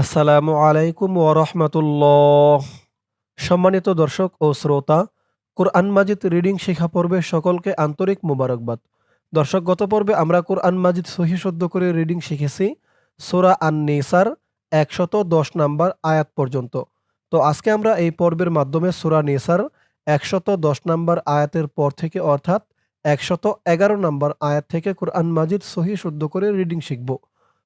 আসসালামু আলাইকুম ওরহমতুল্লাহ সম্মানিত দর্শক ও শ্রোতা, কোরআন মাজিদ রিডিং শেখা পর্বে সকলকে আন্তরিক মুবারকবাদ। দর্শক, গত পর্বে আমরা কোরআন মাজিদ সহি শুদ্ধ করে রিডিং শিখেছি, সোরা আন নিসার একশত দশ নাম্বার আয়াত পর্যন্ত। তো আজকে আমরা এই পর্বের মাধ্যমে সোরা নিসার, একশত দশ নাম্বার আয়াতের পর থেকে অর্থাৎ একশত এগারো নাম্বার আয়াত থেকে কোরআন মাজিদ সহি শুদ্ধ করে রিডিং শিখব।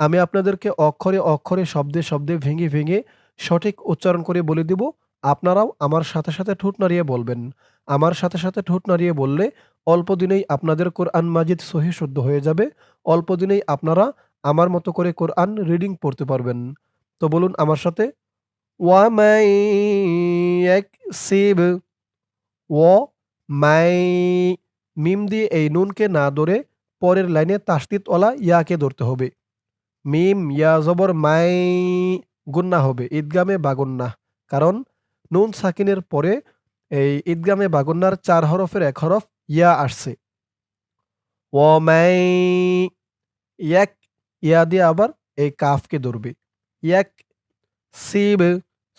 আমি আপনাদেরকে অক্ষরে অক্ষরে, শব্দে শব্দে, ভেঙে ভেঙে সঠিক উচ্চারণ করে বলে দিব। আপনারাও আমার সাথে সাথে ঠোঁট নাড়িয়ে বলবেন। আমার সাথে সাথে ঠোঁট নাড়িয়ে বললে অল্প দিনেই আপনাদের কোরআন মাজিদ সহি শুদ্ধ হয়ে যাবে। অল্প দিনেই আপনারা আমার মতো করে কোরআন রিডিং পড়তে পারবেন। তো বলুন আমার সাথে। ওয়ামাই সিব ও মাই মিম দিয়ে এই নুনকে না ধরে পরের লাইনে তাস্তিতওয়ালা ইয়াকে ধরতে হবে। মিম, ইয়া, জবর, মাই, গুন্না হবে। ঈদগামে বাগুন্না। কারণ নুন সাকিনের পরে এই ঈদগামে বাগুন্নার চার হরফের এক হরফ ইয়া আসছে। ও, মাই এক ইয়া দিয়ে আবার এই কাফকে ধরবে। এক সিব,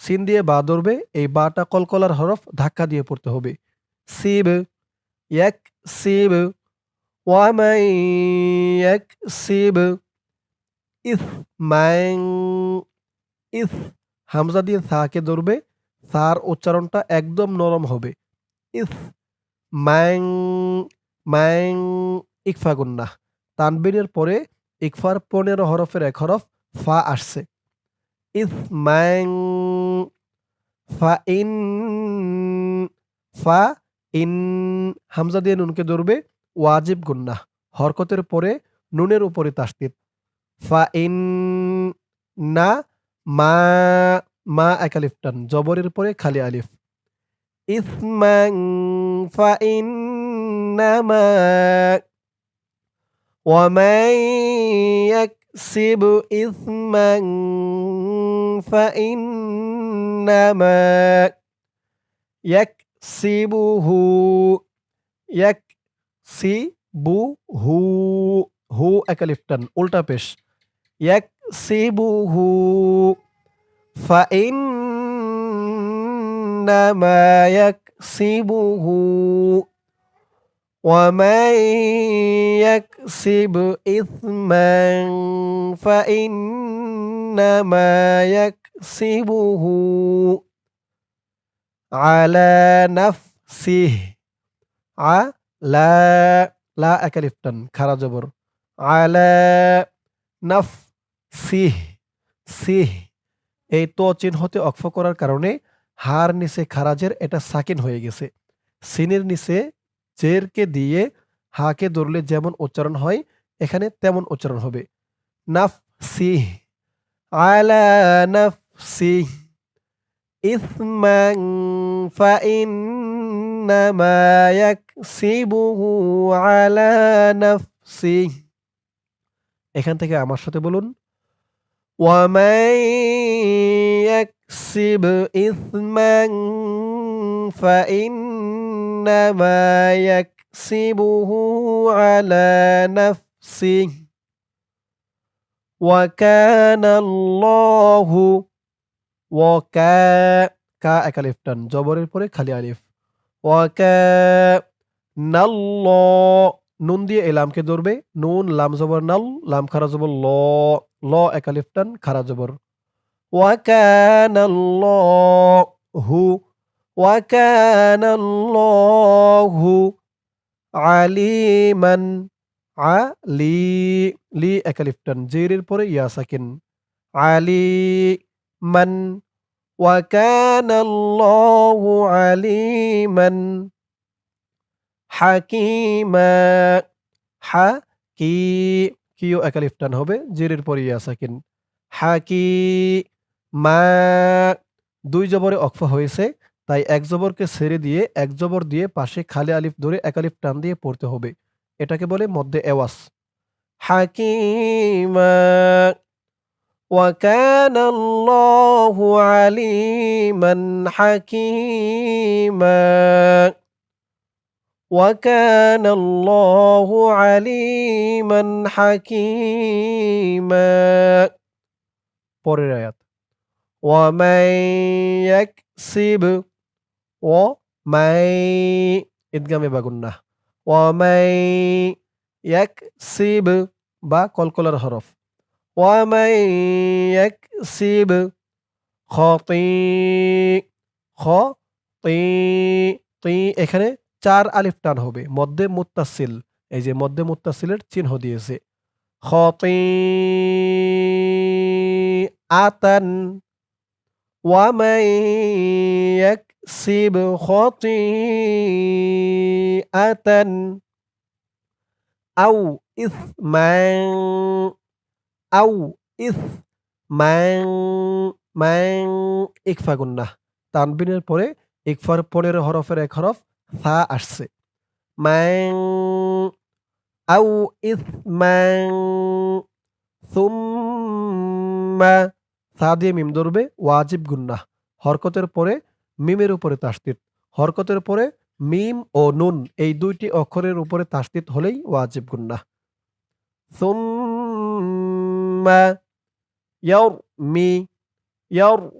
সিন দিয়ে বা ধরবে। এই বাটা কলকলার হরফ ধাক্কা দিয়ে পড়তে হবে। সিব এক সিব ইস ম্যাং ইস হামজা দিয়ে সাকে ধরবে। সার উচ্চারণটা একদম নরম হবে। ইস ম্যাং ম্যাং ইকফা গুন্না তানবিনের পরে ইকফার পনেরো হরফের এক হরফ ফা আসছে। ইস ম্যাং ফা ইন, ফা ইন হামজা দিয়ে নুনকে ধরবে ওয়াজিব গুন্না হরকতের পরে নুনের উপরে তাস্তিত ফা ইন না মা মা এক আলিফ টান জবরের পরে খালি আলিফ ইসমাং ফা ইন্নামা ومن يكسب إثما فإنما يكسبه يكسبه. هو أكلفتن أولتا بيش. يكسبه. فإنما يكسبه. ومن يكسب إثما فإنما يكسبه. আলা নাফসিহ আ লা লা একালিফটান খারা জবর আলা নাফ সিহ সিহ এই তো চিহ্নতে অক্ষ করার কারণে হার নিচে খারাজের এটা সাকিন হয়ে গেছে। সিনের নিচে জেরকে দিয়ে হাকে ধরলে যেমন উচ্চারণ হয়, এখানে তেমন উচ্চারণ হবে। নাফ সিহ আলা নাফ সিহ ইসমাং ফাইন্নামা ইয়াকসিবুহু আলা নাফসিহ এখান থেকে আমার সাথে বলুন ومن يكسب إثما فإنما يكسبه على نفسه وكان الله ওয়াকা কা এক আলিফ টান, জবরের পরে খালি আলিফ। ওয়াকা নাল্ল নুন দিয়ে এলামকে ধরবে। নুন, লাম, জবর, নাল, লাম, খারা, জবর, ল ল এক আলিফ টান, খারা, জবর। ওয়াকানাল্লাহু ওয়াকানাল্লাহু আলিমান, আলি, লি আলিফ টান, জেরের পরে ইয়া সাকিন। আলি من وكان الله عليما حكيما حكي কিও একালিফ টান হবে জেরের পরে ইয়া সাকিন হাকি মা দুই জবরে অক্ফা হয়েছে তাই এক জবরকে ছেড়ে দিয়ে এক জবর দিয়ে পাশে খালি আলিফ ধরে একালিফ টান দিয়ে পড়তে হবে এটাকে বলে মধ্যে এওয়াস হাকিমা وكان الله عليما حكيما وكان الله عليما حكيما পরের আয়াত ومن يكسب ومن ইদগামে বাগুন্না ومن يكسب বা কলকলার হরফ ومن يكسب خطي خطي তি এখানে চার আলিফ টান হবে মধ্যে মুত্তাসিল এই যে মধ্যে মুত্তাসিলের চিহ্ন দিয়েছে খতি আতান ومن يكسب خطيئة أو إثما আউ ইস ম্যাং ম্যাং ইকফা গুন্না তানবিনের পরে ইকফার পরের হরফের এক হরফ সা আসছে। ম্যাং আউ ইস ম্যাং সুম্মা, সা দিয়ে মিম ধরবে ওয়াজিব গুন্না। হরকতের পরে মিমের উপরে তাস্তিত হরকতের পরে মিম ও নুন এই দুইটি অক্ষরের উপরে তাস্তিত হলেই ওয়াজিব গুন্না। সুম ثم يرمي ير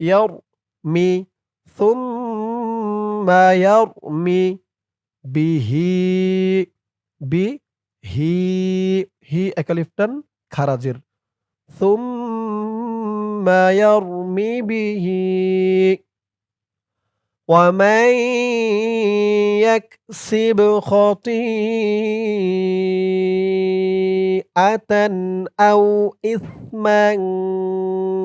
يرمي ثم يرمي به به هي أكلفتن خرجر ثم يرمي به. ومن يكسب خطيئة أو إثما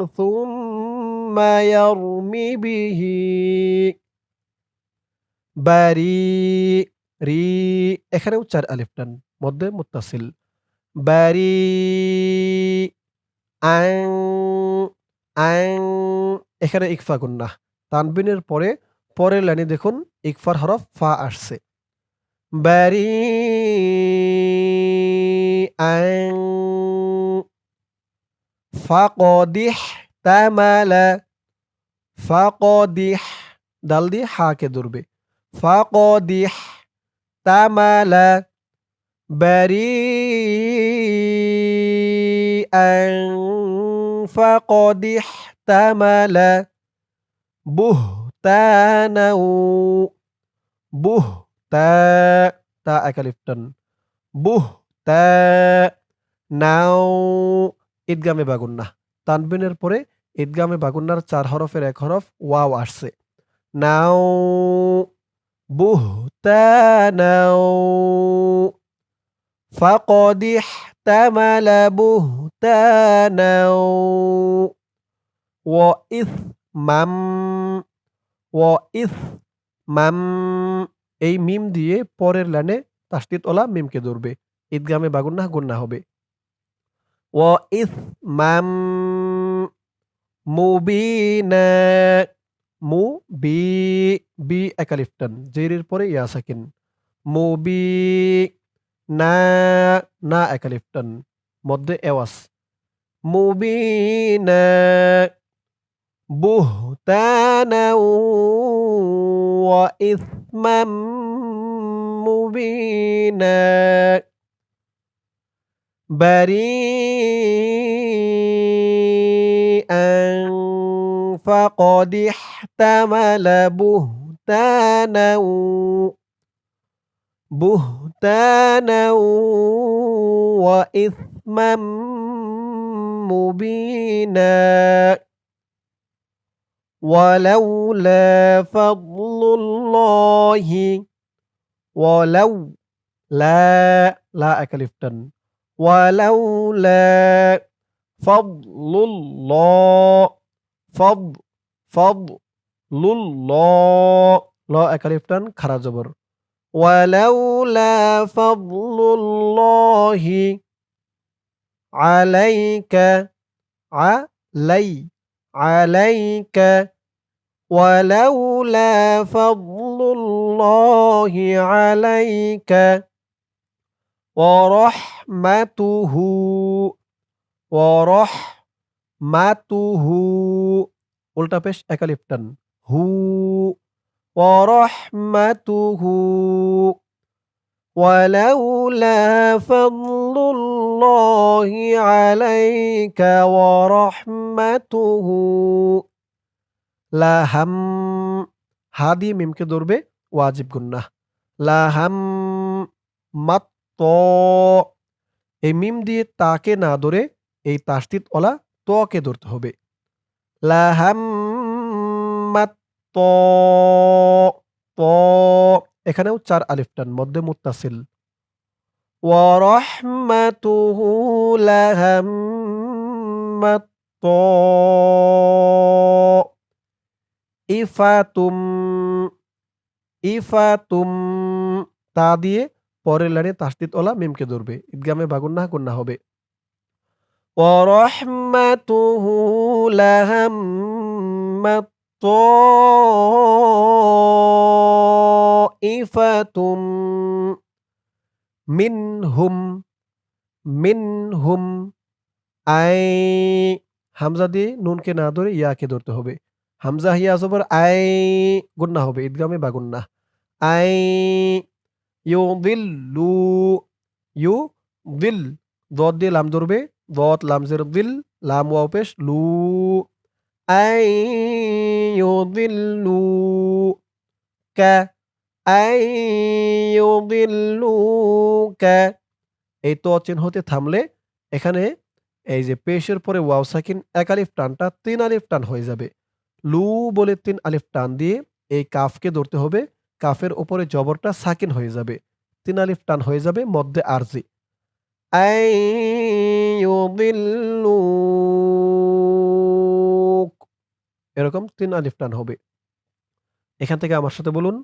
ثم يرم به বারি রি এখানেও চার আলিফ টান মধ্যে মুত্তাসিল বারি আং আং এখানে ইকফা গুন্না তানবিনের পরে পরের লাইনে দেখুন ইকফার হরফ ফা আসছে বারি আং ফাকদিহ তামালা ফাকদিহ ডাল দিয়ে হাকে ধরবে ফাকদিহ তামালা بريئا فقد احتمل بهتانا بهتا تا একালিফটন বুহতা নাও ঈদগামে বাগুন্না তানবিনের পরে ঈদগামে বাগুন্নার চার হরফের এক হরফ ওয়াও আসছে নাও بهتانا فقد احتمل بهتانا وإثما وإثما এই মিম দিয়ে পরের লাইনে তাসদিদ ওলা মিমকে ধরবে ঈদগামে বাগুন্না গুন্না হবে। ও ইসমাম মুবিনা মু বি বি একালিফটান জেরির পরে ইয়া সাকিন, মুবি না না একালিফটান মধ্যে এওয়াস, মুবিনা ওয়া ইসমাম মুবিনা। بريئا فقد احتمل بهتانا بهتانا وإثما مبينا ولولا فضل الله ولو لا لا أكلفتن ولولا فضل الله فضل فضل الله. لا أكلفتن خرجبر ولولا فضل الله عليك علي عليك. ولولا فضل الله عليك ورحمته ورحمته উল্টা পেশ একালিফ টান হু ورحمته ولولا فضل الله عليك ورحمته লাহাম হা দিয়ে মিমকে ধরবে ওয়াজিব গুন্না লাহাম মাত্ত এই মিম দিয়ে তাকে না ধরে এই তাস্তিত ওলা তকে ধরতে হবে লাহাম মাত্ত ত এখানেও চার আলিফ টান মধ্যে মুত্তাসিল ورحمته لهمت ইফাতুম ইফাতুম তা দিয়ে পরের লাইনে তাসদিদ ওলা মিমকে ধরবে ঈদগামে বাগুন্না গুন্না হবে ورحمته لهمت طائفة মিনহুম মিনহুম আই হামজা দিয়ে নুনকে না ধরে ইয়াকে ধরতে হবে হামজা হিয়া জবর আই গুন্না হবে ঈদগামে বা গুন্না আই ইউ দিল লু ইউ দিল দত দিয়ে লাম ধরবে দত লামজের দিল, লাম, ওয়াও পেশ, লু, আই ইউ দিল লু কা আই ইউ দিল লু কা এই তো চিহ্নতে থামলে এখানে এই যে পেশের পরে ওয়াও সাকিন এক আলিফ টানটা তিন আলিফ টান হয়ে যাবে। লু বলে তিন আলিফ টান দিয়ে এই কাফকে ধরতে হবে। কাফের ওপরে জবরটা সাকিন হয়ে যাবে তিন আলিফ টান হয়ে যাবে মধ্যে আরজি এরকম তিন আলিফ টান হবে এখান থেকে আমার সাথে বলুন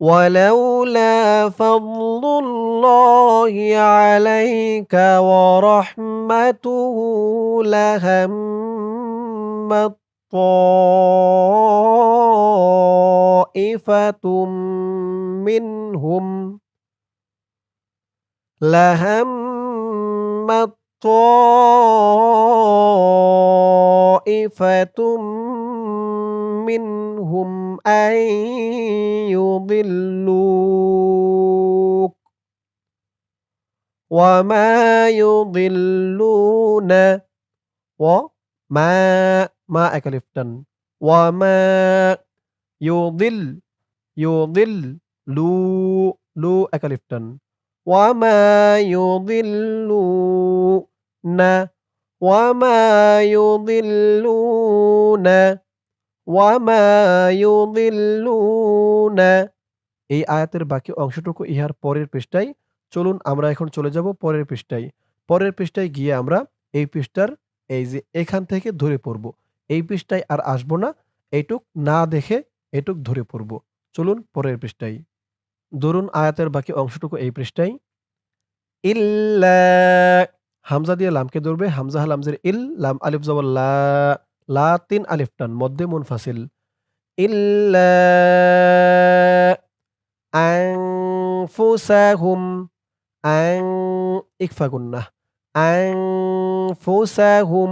ولولا فضل الله عليك ورحمته لهمت طائفة منهم لهمت طائفة منهم أن يضلوك وما يضلون وما মা একালিফ টান ওয়ামা ইউদিল ইউদিল লু লু একালিফ টান ওয়ামা ইউদিল্লু না ওয়ামা ইউদিল্লুনা ওয়ামা ইউদিল্লুনা এই আয়াতের বাকি অংশটুকু ইহার পরের পৃষ্ঠায় চলুন আমরা এখন চলে যাব পরের পৃষ্ঠায়। পরের পৃষ্ঠায় গিয়ে আমরা এই পৃষ্ঠার এই যে এখান থেকে ধরে পড়ব। এই পৃষ্ঠায় আর আসব না। এইটুক না দেখে এটুক ধরে পড়ব। চলুন পরের পৃষ্ঠায়। ধরুন আয়াতের বাকি অংশটুকু এই পৃষ্ঠায়। ইল্লা হামজা দিয়ে লামকে ধরবে। হামজা হালামজের ইল, লাম আলিফ জবর লা তিন আলিফ টান, মধ্যে মুনফাসিল। ইল্লা আনফুসাহুম আন ইকফা গুন্নাহ আনফুসাহুম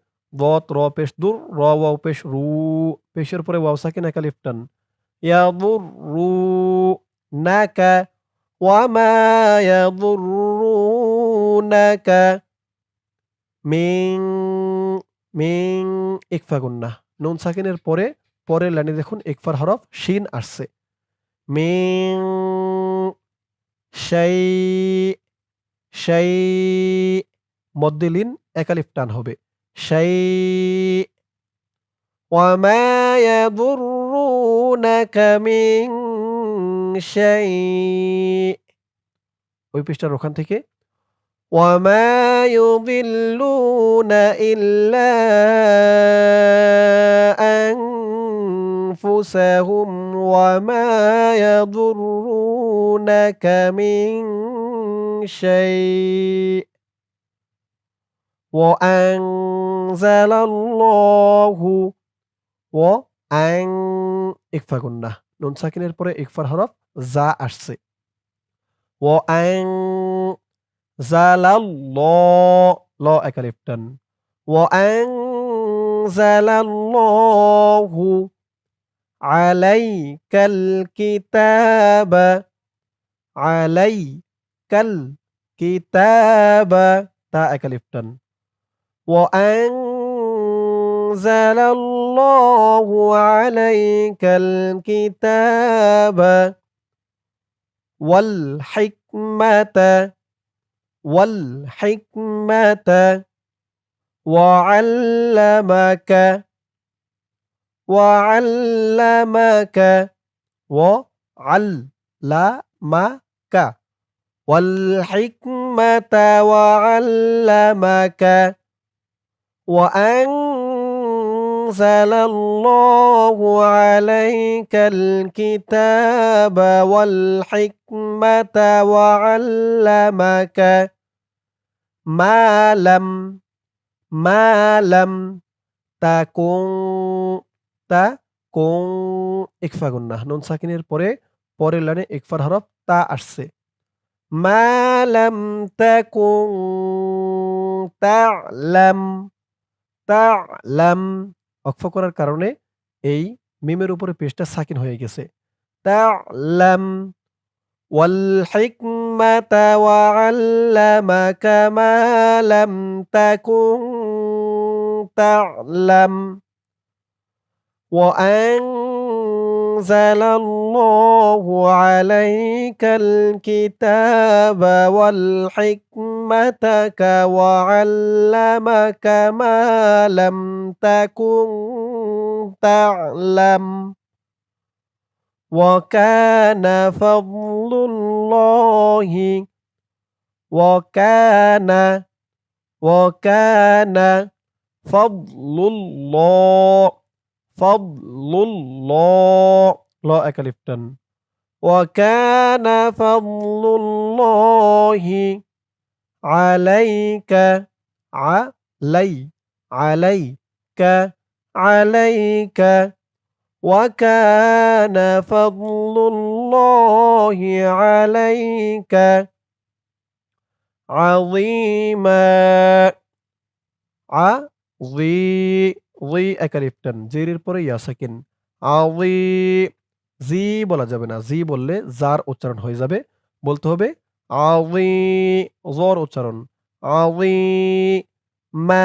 দত র পেশ দুর র ওয়াও পেশ রু পেশের পরে ওয়াও সাকিন একা লিফটান ইয়াদুর রু নাকা ওয়ামা ইয়াদুরুনাকা মিং মিং ইকফা গুন্না নুন সাকিনের পরে পরের লাইনে দেখুন ইকফার হরফ শিন আসছে. মিং সেই শাই মদ্দিলিন লিন একালিফ টান হবে। সেই وما يضرونك من شيء ওই পৃষ্ঠার ওখান থেকে وما يضلون إلا أنفسهم وما يضرونك من شيء وأنزل الله وأن ইকফা গুন্না নুন সাকিনের পরে ইকফার হরফ যা আসছে وأن زال الله ল একালিফ টান وأنزل الله عليك الكتاب عليك الكتاب تا একালিফ টান وأنزل الله عليك الكتاب والحكمة والحكمة وعلمك وعلمك وعلمك والحكمة وعلمك وأنزل الله عليك الكتاب والحكمة وعلمك ما لم ما لم تكن تكن ইকফা গুন্না নুন সাকিনের পরে পরের লাইনে ইকফার হরফ তা আসছে মা লাম তাকুন তা'লাম তা'লাম অক্ফ করার কারণে এই মিমের উপরে পেশটা সাকিন হয়ে গেছে তা'লাম والحكمة وعلمك ما لم تكن تعلم وأنزل الله عليك الكتاب والحكمة وعلمك ما لم تكن تعلم وكان فضل الله وكان وكان فضل الله فضل الله. لا أكلف تن وكان فضل الله عليك علي عليك عليك. وكان فضل الله عليك عظيما. عظي জি একালিফ টান জেরের পরে ইয়া সাকিন আউই জি বলা যাবে না জি বললে জার উচ্চারণ হয়ে যাবে বলতে হবে আউই জর উচ্চারণ আউই মা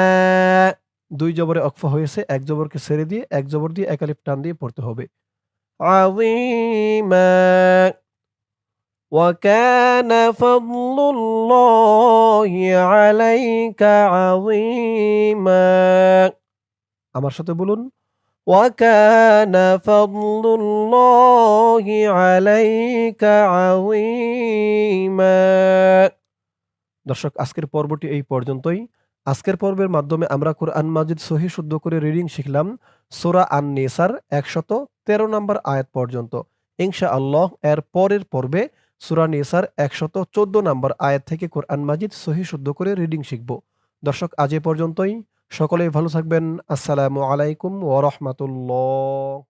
দুই জবরে অক্ফা হয়েছে এক জবরকে ছেড়ে দিয়ে এক জবর দিয়ে একালিফ টান দিয়ে পড়তে হবে আউইমা وكان فضل الله عليك عظيما আমার সাথে বলুন وكان فضل الله عليك عظيما দর্শক আজকের পর্বটি এই পর্যন্তই আজকের পর্বের মাধ্যমে আমরা কোরআন মাজিদ সহি শুদ্ধ করে রিডিং শিখলাম সোরা আন নেসার একশত তেরো নম্বর আয়াত পর্যন্ত ইনশা আল্লাহ এর পরের পর্বে সুরা নেসার একশত চোদ্দ নম্বর আয়াত থেকে কোরআন মাজিদ সহি শুদ্ধ করে রিডিং শিখব দর্শক আজ এ পর্যন্তই সকলেই ভালো থাকবেন। আসসালামু আলাইকুম ওরহমতুল্লাহ